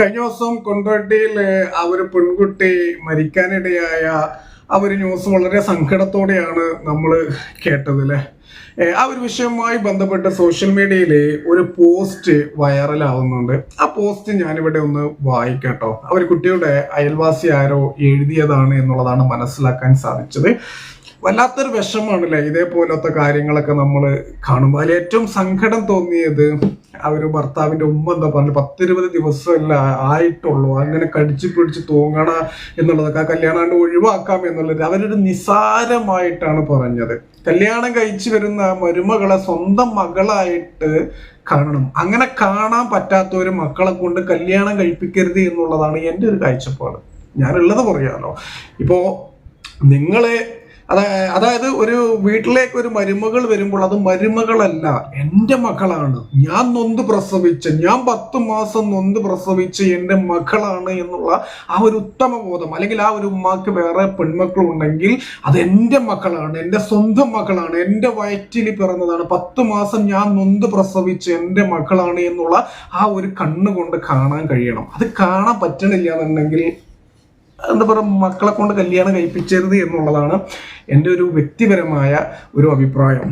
കഴിഞ്ഞ ദിവസം കൊണ്ടോട്ടിയിൽ ആ ഒരു പെൺകുട്ടി മരിക്കാനിടയായ ആ ഒരു ന്യൂസ് വളരെ സങ്കടത്തോടെയാണ് നമ്മൾ കേട്ടത് അല്ലേ ആ ഒരു വിഷയവുമായി ബന്ധപ്പെട്ട് സോഷ്യൽ മീഡിയയിൽ ഒരു പോസ്റ്റ് വൈറലാവുന്നുണ്ട്. ആ പോസ്റ്റ് ഞാനിവിടെ ഒന്ന് വായിക്കട്ടോ ആ ഒരു കുട്ടിയുടെ അയൽവാസി ആരോ എഴുതിയതാണ് എന്നുള്ളതാണ് മനസ്സിലാക്കാൻ സാധിച്ചത്. വല്ലാത്തൊരു വിഷമാണല്ലേ ഇതേപോലത്തെ കാര്യങ്ങളൊക്കെ നമ്മൾ കാണുമ്പോൾ അതിൽ ഏറ്റവും സങ്കടം തോന്നിയത് ആ ഒരു ഭർത്താവിന്റെ ഉമ്മ എന്താ പറഞ്ഞു പത്തിരുപത് ദിവസമല്ല ആയിട്ടുള്ളൂ. അങ്ങനെ കടിച്ചു പിടിച്ച് തൂങ്ങണ എന്നുള്ളതൊക്കെ ആ കല്യാണാണ്ട് ഒഴിവാക്കാം എന്നുള്ളത് അവരൊരു നിസാരമായിട്ടാണ് പറഞ്ഞത്. കല്യാണം കഴിച്ചു വരുന്ന മരുമകളെ സ്വന്തം മകളായിട്ട് കാണണം. അങ്ങനെ കാണാൻ പറ്റാത്ത ഒരു മക്കളെ കൊണ്ട് കല്യാണം കഴിപ്പിക്കരുത് എന്നുള്ളതാണ് എന്റെ ഒരു കാഴ്ചപ്പാട്. ഞാനുള്ളത് പറയാമല്ലോ ഇപ്പോ നിങ്ങളെ അതായത് ഒരു വീട്ടിലേക്ക് ഒരു മരുമകൾ വരുമ്പോൾ അത് മരുമകളല്ല എന്റെ മക്കളാണ് ഞാൻ നൊന്ത് പ്രസവിച്ച ഞാൻ പത്ത് മാസം നൊന്ത് പ്രസവിച്ച് എന്റെ മക്കളാണ് എന്നുള്ള ആ ഒരു ഉത്തമ ബോധം. അല്ലെങ്കിൽ ആ ഒരു ഉമ്മാക്ക് വേറെ പെൺമക്കളുണ്ടെങ്കിൽ അത് എന്റെ മക്കളാണ് എന്റെ സ്വന്തം മക്കളാണ് എന്റെ വയറ്റിൽ പിറന്നതാണ്. പത്ത് മാസം ഞാൻ നൊന്ത് പ്രസവിച്ച് എന്റെ മക്കളാണ് എന്നുള്ള ആ ഒരു കണ്ണുകൊണ്ട് കാണാൻ കഴിയണം. അത് കാണാൻ പറ്റണില്ല എന്നുണ്ടെങ്കിൽ എന്താ പറയുക മക്കളെ കൊണ്ട് കല്യാണം കഴിപ്പിച്ചരുത് എന്നുള്ളതാണ് എന്റെ ഒരു വ്യക്തിപരമായ ഒരു അഭിപ്രായം.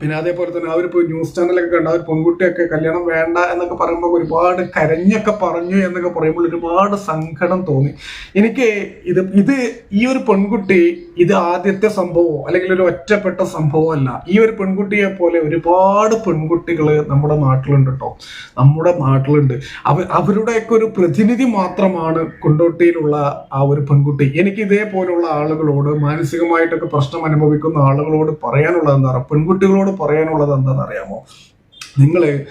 പിന്നെ അതേപോലെ തന്നെ അവർ ഇപ്പോൾ ന്യൂസ് ചാനലൊക്കെ കണ്ട അവർ പെൺകുട്ടിയൊക്കെ കല്യാണം വേണ്ട എന്നൊക്കെ പറയുമ്പോൾ ഒരുപാട് കരഞ്ഞൊക്കെ പറഞ്ഞു എന്നൊക്കെ പറയുമ്പോൾ ഒരുപാട് സങ്കടം തോന്നി. എനിക്ക് ഇത് ഇത് ഈ ഒരു പെൺകുട്ടി ഇത് ആദ്യത്തെ സംഭവമോ അല്ലെങ്കിൽ ഒരു ഒറ്റപ്പെട്ട സംഭവമല്ല ഈ ഒരു പെൺകുട്ടിയെ പോലെ ഒരുപാട് പെൺകുട്ടികൾ നമ്മുടെ നാട്ടിലുണ്ട് കേട്ടോ നമ്മുടെ നാട്ടിലുണ്ട്. അവ അവരുടെയൊക്കെ ഒരു പ്രതിനിധി മാത്രമാണ് കൊണ്ടോട്ടിയിലുള്ള ആ ഒരു പെൺകുട്ടി. എനിക്ക് ഇതേപോലുള്ള ആളുകളോട് മാനസികമായിട്ടൊക്കെ പ്രശ്നം അനുഭവിക്കുന്ന ആളുകളോട് പറയാനുള്ളത് എന്താ? പറയുക പെൺകുട്ടികളോട് പറയാനുള്ളത് എന്താണെന്ന് അറിയാമോ നിങ്ങൾ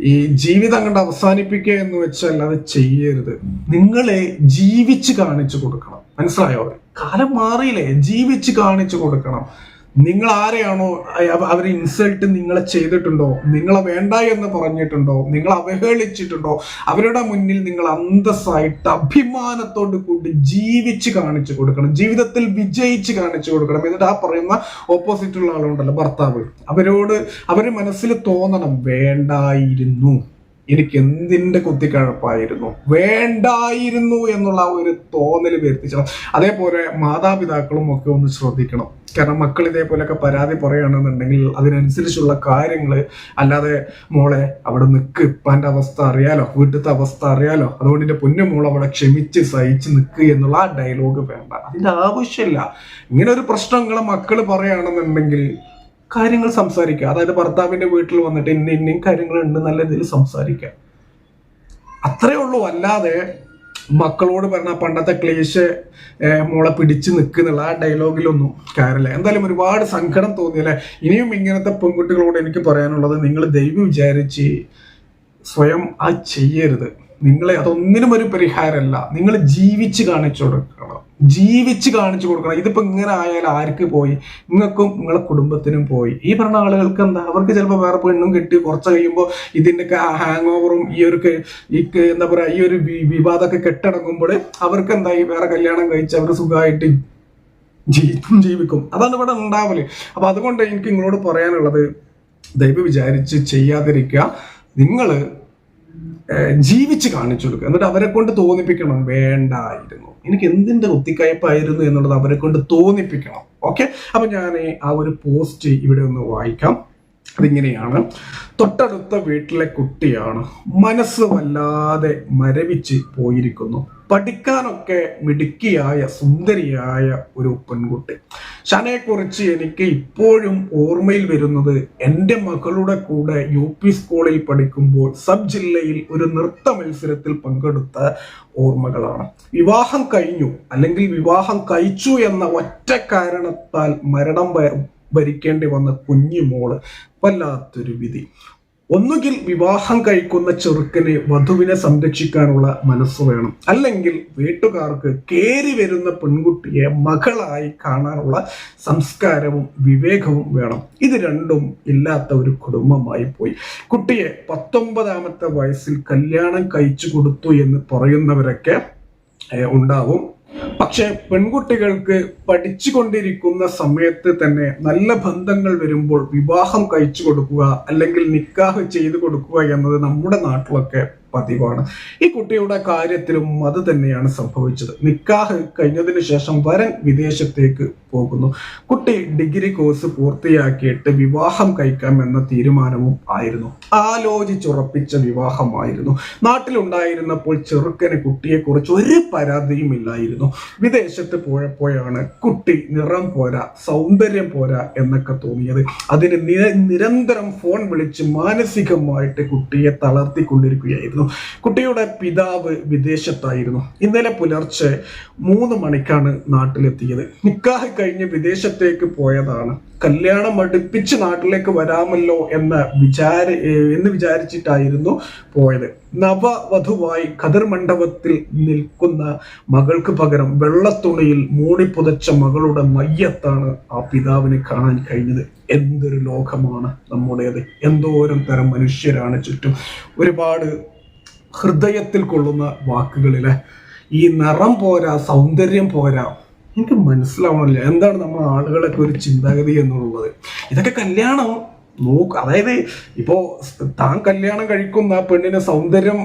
ഈ ജീവിതം കണ്ട് അവസാനിപ്പിക്കുക എന്ന് വെച്ചാൽ അത് ചെയ്യരുത്. നിങ്ങളെ ജീവിച്ച് കാണിച്ചു കൊടുക്കണം. മനസ്സിലായോ? കാലം മാറിയില്ലേ? ജീവിച്ച് കാണിച്ചു കൊടുക്കണം. നിങ്ങൾ ആരെയാണോ അവർ ഇൻസൾട്ട് നിങ്ങളെ ചെയ്തിട്ടുണ്ടോ? നിങ്ങളെ വേണ്ട എന്ന് പറഞ്ഞിട്ടുണ്ടോ? നിങ്ങൾ അവഹേളിച്ചിട്ടുണ്ടോ? അവരുടെ മുന്നിൽ നിങ്ങൾ അന്തസ്സായിട്ട് അഭിമാനത്തോട് കൂടി ജീവിച്ച് കാണിച്ചു കൊടുക്കണം. ജീവിതത്തിൽ വിജയിച്ച് കാണിച്ചു കൊടുക്കണം. എന്നിട്ട് ആ പറയുന്ന ഓപ്പോസിറ്റുള്ള ആളുണ്ടല്ലോ ഭർത്താവ്. അവരോട് അവർ മനസ്സിൽ തോന്നണം വേണ്ടായിരുന്നു. എനിക്ക് എന്തിന്റെ കുത്തിക്കഴപ്പായിരുന്നു? വേണ്ടായിരുന്നു എന്നുള്ള ഒരു തോന്നൽ വരുത്തിച്ചണം അതേപോലെ മാതാപിതാക്കളും ഒക്കെ ഒന്ന് ശ്രദ്ധിക്കണം. കാരണം മക്കൾ ഇതേപോലെയൊക്കെ പരാതി പറയുകയാണെന്നുണ്ടെങ്കിൽ അതിനനുസരിച്ചുള്ള കാര്യങ്ങൾ അല്ലാതെ മോളെ അവിടെ നിൽക്ക് ഇപ്പാന്റെ അവസ്ഥ അറിയാലോ വീട്ടിലത്തെ അവസ്ഥ അറിയാലോ. അതുകൊണ്ട് എന്റെ പൊന്നു മോൾ അവിടെ ക്ഷമിച്ച് സഹിച്ച് നിൽക്ക് എന്നുള്ള ആ ഡയലോഗ് വേണ്ട. അതിന്റെ ആവശ്യമില്ല. ഇങ്ങനെ ഒരു പ്രശ്നങ്ങൾ മക്കൾ പറയുകയാണെന്നുണ്ടെങ്കിൽ കാര്യങ്ങൾ സംസാരിക്കുക. അതായത് ഭർത്താവിന്റെ വീട്ടിൽ വന്നിട്ട് ഇന്ന ഇന്നയും കാര്യങ്ങളുണ്ട് നല്ല രീതിയിൽ സംസാരിക്കുക. അത്രേ ഉള്ളൂ. അല്ലാതെ മക്കളോട് പറഞ്ഞ പണ്ടത്തെ ക്ലേശ് മോളെ പിടിച്ചു നിൽക്കുന്നുള്ള ആ ഡയലോഗിലൊന്നും കയറില്ല എന്തായാലും ഒരുപാട് സങ്കടം തോന്നിയല്ലേ ഇനിയും ഇങ്ങനത്തെ പെൺകുട്ടികളോട് എനിക്ക് പറയാനുള്ളത് നിങ്ങൾ ദൈവം വിചാരിച്ച് സ്വയം ആ ചെയ്യരുത്. നിങ്ങളെ അതൊന്നിനും ഒരു പരിഹാരമല്ല. നിങ്ങൾ ജീവിച്ച് കാണിച്ചു കൊടുക്കണം. ജീവിച്ച് കാണിച്ചു കൊടുക്കണം. ഇതിപ്പോ ഇങ്ങനെ ആയാൽ ആർക്ക് പോയി? നിങ്ങൾക്കും നിങ്ങളെ കുടുംബത്തിനും പോയി. ഈ പറഞ്ഞ ആളുകൾക്ക് എന്താ? അവർക്ക് ചിലപ്പോൾ വേറെ പെണ്ണും കിട്ടി. കുറച്ച് കഴിയുമ്പോൾ ഇതിന്റെ ഹാങ് ഓവറും ഈ ഒരു ഈ എന്താ പറയാ ഈ ഒരു വിവാദമൊക്കെ കെട്ടടങ്ങുമ്പോൾ അവർക്ക് എന്തായി വേറെ കല്യാണം കഴിച്ച് അവർ സുഖമായിട്ട് ജീവിക്കും ജീവിക്കും. അതാണ് ഇവിടെ ഉണ്ടാവൽ. അപ്പൊ അതുകൊണ്ട് എനിക്ക് നിങ്ങളോട് പറയാനുള്ളത്. ദൈവം വിചാരിച്ച് ചെയ്യാതിരിക്കുക. നിങ്ങൾ ജീവിച്ച് കാണിച്ചു കൊടുക്കുക. എന്നിട്ട് അവരെ കൊണ്ട് തോന്നിപ്പിക്കണം. വേണ്ടായിരുന്നു. എനിക്ക് എന്തിന്റെ ഒത്തിക്കയപ്പായിരുന്നു എന്നുള്ളത് അവരെ കൊണ്ട് തോന്നിപ്പിക്കണം. ഓക്കെ? അപ്പൊ ഞാൻ ആ ഒരു പോസ്റ്റ് ഇവിടെ ഒന്ന് വായിക്കാം. അതിങ്ങനെയാണ്. തൊട്ടടുത്ത വീട്ടിലെ കുട്ടിയാണ് മനസ്സ് വല്ലാതെ മരവിച്ച് പോയിരിക്കുന്നു. പഠിക്കാനൊക്കെ മിടുക്കിയായ സുന്ദരിയായ ഒരു പെൺകുട്ടി. ഷനയെക്കുറിച്ച് എനിക്ക് ഇപ്പോഴും ഓർമ്മയിൽ വരുന്നത് എന്റെ മകളുടെ കൂടെ യു പി സ്കൂളിൽ പഠിക്കുമ്പോൾ സബ് ജില്ലയിൽ ഒരു നൃത്ത മത്സരത്തിൽ പങ്കെടുത്ത ഓർമ്മകളാണ്. വിവാഹം കഴിഞ്ഞു അല്ലെങ്കിൽ വിവാഹം കഴിച്ചു എന്ന ഒറ്റ കാരണത്താൽ മരണം ഭരിക്കേണ്ടി വന്ന കുഞ്ഞുമോൾ വല്ലാത്തൊരു വിധി. ഒന്നുകിൽ വിവാഹം കഴിക്കുന്ന ചെറുക്കന് വധുവിനെ സംരക്ഷിക്കാനുള്ള മനസ്സ് വേണം. അല്ലെങ്കിൽ വീട്ടുകാർക്ക് കേറി വരുന്ന പെൺകുട്ടിയെ മകളായി കാണാനുള്ള സംസ്കാരവും വിവേകവും വേണം. ഇത് രണ്ടും ഇല്ലാത്ത ഒരു കുടുംബമായി പോയി. കുട്ടിയെ പത്തൊമ്പതാമത്തെ വയസ്സിൽ കല്യാണം കഴിച്ചു കൊടുത്തു എന്ന് പറയുന്നവരൊക്കെ ഉണ്ടാവും. പക്ഷെ പെൺകുട്ടികൾക്ക് പഠിച്ചുകൊണ്ടിരിക്കുന്ന സമയത്ത് തന്നെ നല്ല ബന്ധങ്ങൾ വരുമ്പോൾ വിവാഹം കഴിച്ചു കൊടുക്കുക അല്ലെങ്കിൽ നിക്കാഹ് ചെയ്തു കൊടുക്കുക എന്നത് നമ്മുടെ നാട്ടിലൊക്കെ പതിവാണ്. ഈ കുട്ടിയുടെ കാര്യത്തിലും അത് തന്നെയാണ് സംഭവിച്ചത്. നിക്കാഹ് കഴിഞ്ഞതിന് ശേഷം വരൻ വിദേശത്തേക്ക് പോകുന്നു. കുട്ടി ഡിഗ്രി കോഴ്സ് പൂർത്തിയാക്കിയിട്ട് വിവാഹം കഴിക്കാം എന്ന തീരുമാനവും ആയിരുന്നു. ആലോചിച്ചുറപ്പിച്ച വിവാഹമായിരുന്നു. നാട്ടിലുണ്ടായിരുന്നപ്പോൾ ചെറുക്കന് കുട്ടിയെക്കുറിച്ച് ഒരു പരാതിയും ഇല്ലായിരുന്നു. വിദേശത്ത് പോയപ്പോഴാണ് കുട്ടി നിറം പോരാ സൗന്ദര്യം പോരാ എന്നൊക്കെ തോന്നിയത്. അതിന് നിരന്തരം ഫോൺ വിളിച്ച് മാനസികമായിട്ട് കുട്ടിയെ തളർത്തിക്കൊണ്ടിരിക്കുകയായിരുന്നു. കുട്ടിയുടെ പിതാവ് വിദേശത്തായിരുന്നു. ഇന്നലെ പുലർച്ചെ മൂന്ന് മണിക്കാണ് നാട്ടിലെത്തിയത്. നിക്കാഹ് കഴിഞ്ഞ് വിദേശത്തേക്ക് പോയതാണ്. കല്യാണം അടുപ്പിച്ച് നാട്ടിലേക്ക് വരാമല്ലോ എന്ന വിചാര എന്ന് വിചാരിച്ചിട്ടായിരുന്നു പോയത്. നവവധുവായി ഖദർ മണ്ഡപത്തിൽ നിൽക്കുന്ന മകൾക്ക് പകരം വെള്ളത്തുണിയിൽ മൂടിപ്പുതച്ച മകളുടെ മയ്യത്താണ് ആ പിതാവിനെ കാണാൻ കഴിഞ്ഞത്. എന്തൊരു ലോകമാണ് നമ്മുടേത്. എന്തോരം തരം മനുഷ്യരാണ് ചുറ്റും. ഒരുപാട് ഹൃദയത്തിൽ കൊള്ളുന്ന വാക്കുകളിലെ ഈ നിറം പോരാ സൗന്ദര്യം പോരാ. എനിക്ക് മനസ്സിലാവണില്ല. എന്താണ് നമ്മൾ ആളുകളൊക്കെ ഒരു ചിന്താഗതി എന്നുള്ളത്? ഇതൊക്കെ കല്യാണം. നോക്ക് അതായത് ഇപ്പോൾ താൻ കല്യാണം കഴിക്കുന്ന പെണ്ണിന് സൗന്ദര്യം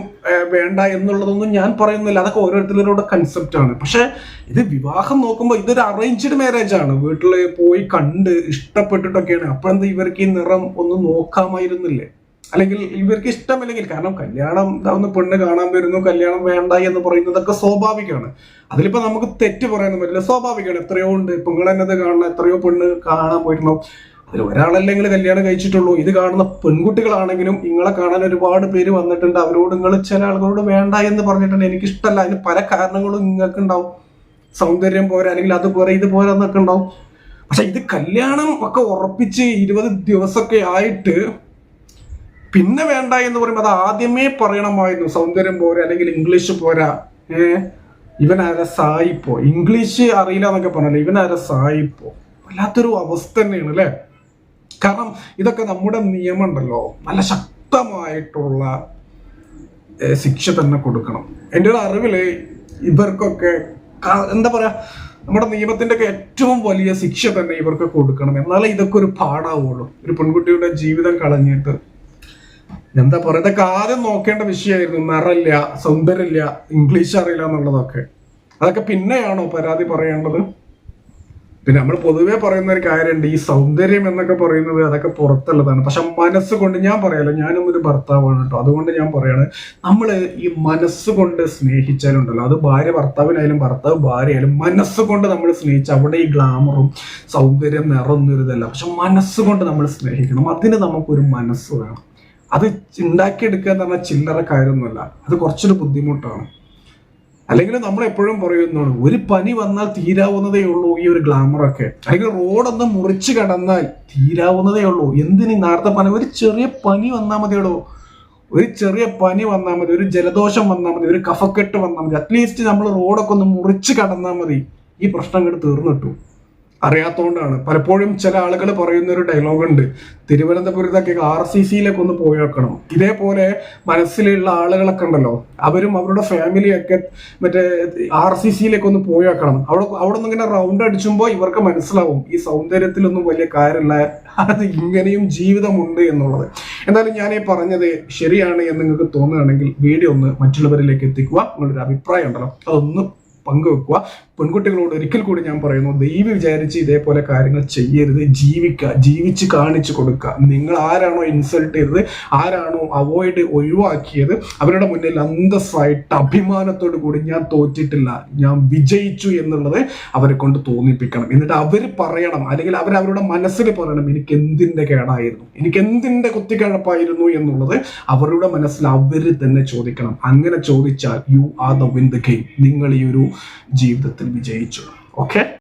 വേണ്ട എന്നുള്ളതൊന്നും ഞാൻ പറയുന്നില്ല. അതൊക്കെ ഓരോരുത്തരുടെ കൺസെപ്റ്റാണ് പക്ഷെ ഇത് വിവാഹം നോക്കുമ്പോൾ ഇതൊരു അറേഞ്ച്ഡ് മാരേജ് ആണ്. വീട്ടിൽ പോയി കണ്ട് ഇഷ്ടപ്പെട്ടിട്ടൊക്കെയാണ്. അപ്പോഴെന്താ ഇവർക്ക് ഈ നിറം ഒന്ന് നോക്കാമായിരുന്നില്ലേ? അല്ലെങ്കിൽ ഇവർക്ക് ഇഷ്ടമില്ലെങ്കിൽ കാരണം കല്യാണം ഇതാവുന്ന പെണ്ണ് കാണാൻ വരുന്നു കല്യാണം വേണ്ട എന്ന് പറയുന്നതൊക്കെ സ്വാഭാവികമാണ്. അതിലിപ്പോ നമുക്ക് തെറ്റ് പറയാനൊന്നും പറ്റില്ല. സ്വാഭാവികമാണ്. എത്രയോ ഉണ്ട്. പെങ്ങളെന്നത് കാണണം. എത്രയോ പെണ്ണ് കാണാൻ പോയിട്ടുണ്ടോ അതിൽ ഒരാളല്ലെങ്കിൽ കല്യാണം കഴിച്ചിട്ടുള്ളൂ. ഇത് കാണുന്ന പെൺകുട്ടികളാണെങ്കിലും നിങ്ങളെ കാണാൻ ഒരുപാട് പേര് വന്നിട്ടുണ്ട്. അവരോട് നിങ്ങൾ ചില ആളുകളോട് വേണ്ട എന്ന് പറഞ്ഞിട്ടുണ്ട്. എനിക്കിഷ്ടമല്ല അതിന് പല കാരണങ്ങളും നിങ്ങൾക്ക് ഉണ്ടാവും സൗന്ദര്യം പോരാ അല്ലെങ്കിൽ അത് പോരാ ഇത് പോരാ എന്നൊക്കെ ഉണ്ടാവും. പക്ഷെ ഇത് കല്യാണം ഒക്കെ ഉറപ്പിച്ച് ഇരുപത് ദിവസമൊക്കെ ആയിട്ട് പിന്നെ വേണ്ട എന്ന് പറയുമ്പോൾ അത് ആദ്യമേ പറയണമായിരുന്നു. സൗന്ദര്യം പോരാ അല്ലെങ്കിൽ ഇംഗ്ലീഷ് പോരാ. ഇവൻ ആരെ സായിപ്പോ. ഇംഗ്ലീഷ് അറിയില്ല എന്നൊക്കെ പറഞ്ഞല്ലോ ഇവനാരെ സായിപ്പോ. വല്ലാത്തൊരു അവസ്ഥ തന്നെയാണ് അല്ലേ? കാരണം ഇതൊക്കെ നമ്മുടെ നിയമം ഉണ്ടല്ലോ നല്ല ശക്തമായിട്ടുള്ള ശിക്ഷ തന്നെ കൊടുക്കണം. എന്റെ ഒരു അറിവിൽ ഇവർക്കൊക്കെ എന്താ പറയാ നമ്മുടെ നിയമത്തിന്റെ ഒക്കെ ഏറ്റവും വലിയ ശിക്ഷ തന്നെ ഇവർക്ക് കൊടുക്കണം. എന്നാലേ ഇതൊക്കെ ഒരു പാടാവുള്ളൂ. ഒരു പെൺകുട്ടിയുടെ ജീവിതം കളഞ്ഞിട്ട് എന്താ പറയുക ഇതൊക്കെ ആദ്യം നോക്കേണ്ട വിഷയമായിരുന്നു. നിറല്ല സൗന്ദര്യമില്ല ഇംഗ്ലീഷ് അറിയില്ല എന്നുള്ളതൊക്കെ. അതൊക്കെ പിന്നെയാണോ പരാതി പറയേണ്ടത്? പിന്നെ നമ്മൾ പൊതുവേ പറയുന്ന ഒരു കാര്യമുണ്ട് ഈ സൗന്ദര്യം എന്നൊക്കെ പറയുന്നത് അതൊക്കെ പുറത്തുള്ളതാണ്. പക്ഷെ മനസ്സുകൊണ്ട് ഞാൻ പറയാലോ ഞാനും ഒരു ഭർത്താവാണ് കേട്ടോ. അതുകൊണ്ട് ഞാൻ പറയാണ് നമ്മൾ ഈ മനസ്സുകൊണ്ട് സ്നേഹിച്ചാലുണ്ടല്ലോ. അത് ഭാര്യ ഭർത്താവിനായാലും ഭർത്താവ് ഭാര്യയായാലും മനസ്സുകൊണ്ട് നമ്മൾ സ്നേഹിച്ച അവിടെ ഈ ഗ്ലാമറും സൗന്ദര്യം ഇതല്ല പക്ഷെ മനസ്സുകൊണ്ട് നമ്മൾ സ്നേഹിക്കണം. അതിന് നമുക്കൊരു മനസ്സ് വേണം. അത് ഉണ്ടാക്കിയെടുക്കുക എന്ന് പറഞ്ഞാൽ ചില്ലറ കാര്യമൊന്നുമല്ല. അത് കുറച്ചൊരു ബുദ്ധിമുട്ടാണ്. അല്ലെങ്കിൽ നമ്മൾ എപ്പോഴും പറയുന്നതാണ് ഒരു പനി വന്നാൽ തീരാവുന്നതേ ഉള്ളൂ ഈ ഒരു ഗ്ലാമറൊക്കെ അല്ലെങ്കിൽ റോഡൊന്ന് മുറിച്ച് കടന്നാൽ തീരാവുന്നതേ ഉള്ളൂ. എന്തിന് നേരത്തെ പറഞ്ഞ ഒരു ചെറിയ പനി വന്നാൽ മതിയുള്ളൂ ഒരു ചെറിയ പനി വന്നാൽ മതി ഒരു ജലദോഷം വന്നാൽ മതി ഒരു കഫക്കെട്ട് വന്നാൽ മതി. അറ്റ്ലീസ്റ്റ് നമ്മൾ റോഡൊക്കെ ഒന്ന് മുറിച്ച് കടന്നാൽ മതി. ഈ പ്രശ്നം അങ്ങോട്ട് തീർന്നിട്ടു. അറിയാത്തോണ്ടാണ്. പലപ്പോഴും ചില ആളുകൾ പറയുന്ന ഒരു ഡയലോഗ് ഉണ്ട്. തിരുവനന്തപുരത്തൊക്കെ ആർ സി സിയിലേക്ക് ഒന്ന് പോയി ഇതേപോലെ മനസ്സിലുള്ള ആളുകളൊക്കെ ഉണ്ടല്ലോ. അവരും അവരുടെ ഫാമിലിയൊക്കെ മറ്റേ ആർ സി സിയിലേക്ക് ഒന്ന് പോയി വെക്കണം അവിടെ അവിടെ നിന്ന് ഇങ്ങനെ റൗണ്ട് അടിച്ചുമ്പോൾ ഇവർക്ക് മനസ്സിലാവും. ഈ സൗന്ദര്യത്തിലൊന്നും വലിയ കാര്യമില്ല. അത് ഇങ്ങനെയും ജീവിതമുണ്ട് എന്നുള്ളത്. എന്തായാലും ഞാൻ ഈ പറഞ്ഞത് ശരിയാണ് എന്ന് നിങ്ങൾക്ക് തോന്നുകയാണെങ്കിൽ വീഡിയോ ഒന്ന് മറ്റുള്ളവരിലേക്ക് എത്തിക്കുക. നിങ്ങളൊരു അഭിപ്രായം ഉണ്ടല്ലോ അതൊന്ന് പങ്കുവെക്കുക. പെൺകുട്ടികളോട് ഒരിക്കൽ കൂടി ഞാൻ പറയുന്നു ദൈവം വിചാരിച്ച് ഇതേപോലെ കാര്യങ്ങൾ ചെയ്യരുത് ജീവിക്കുക ജീവിച്ച് കാണിച്ചു കൊടുക്കുക നിങ്ങൾ ആരാണോ ഇൻസൾട്ട് ചെയ്തത് ആരാണോ അവോയ്ഡ് ഒഴിവാക്കിയത് അവരുടെ മുന്നിൽ അന്തസ്സായിട്ട് അഭിമാനത്തോടു കൂടി ഞാൻ തോറ്റിട്ടില്ല ഞാൻ വിജയിച്ചു എന്നുള്ളത് അവരെ കൊണ്ട് തോന്നിപ്പിക്കണം. എന്നിട്ട് അവർ പറയണം അല്ലെങ്കിൽ അവർ അവരുടെ മനസ്സിൽ പറയണം എനിക്ക് എന്തിന്റെ കേടായിരുന്നു എനിക്ക് എന്തിന്റെ കുത്തിക്കഴപ്പായിരുന്നു എന്നുള്ളത് അവരുടെ മനസ്സിൽ അവർ തന്നെ ചോദിക്കണം. അങ്ങനെ ചോദിച്ചാൽ you are the win the game നിങ്ങൾ ഈ ഒരു ജീവിതത്തിൽ വിജയിച്ചു. ഓക്കെ